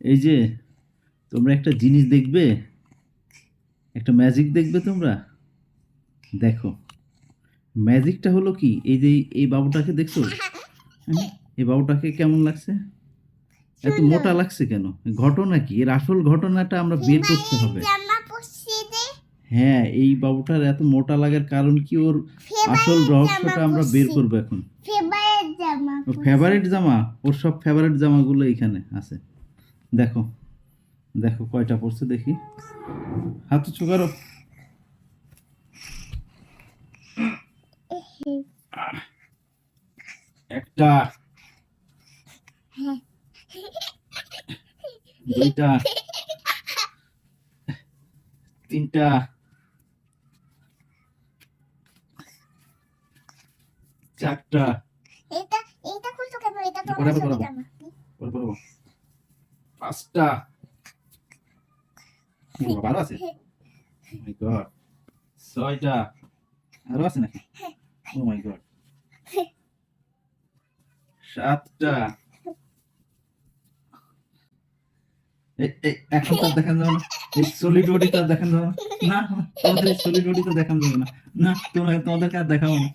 এই যে তোমরা একটা জিনিস দেখবে? একটা ম্যাজিক দেখবে তোমরা? দেখো ম্যাজিকটা হলো কি? এই যে এই বাবুটাকে দেখছ? হ্যাঁ? এই বাবুটাকে কেমন লাগছে? এত মোটা লাগছে কেন? ঘটনা কি? এর আসল ঘটনাটা আমরা বের করতে হবে। হ্যাঁ এই বাবুটার এত মোটা লাগার কারণ কি? ওর আসল রহস্যটা আমরা বের করব এখন। ফেভারিট জামা ফেভারিট জামা? ওর সব ফেভারিট জামাগুলো এখানে আছে। দেখো দেখো কয়টা পড়ছে দেখি। হাত উঁচু করো। একটা দুইটা তিনটা চারটা। এটা এটা খুলছো কেন? এটা তো পাঁচটা বাবা, আছে God. ছয়টা আরও আছে নাকি ও মাই গড সাতটা এখন তো দেখানো যাবে না এই সলিড বডি তো দেখানো যাবে না না তোমাদের সলিড বডি তো দেখানো যাবে না না তোমরা তোমাদেরকে আর দেখাবো না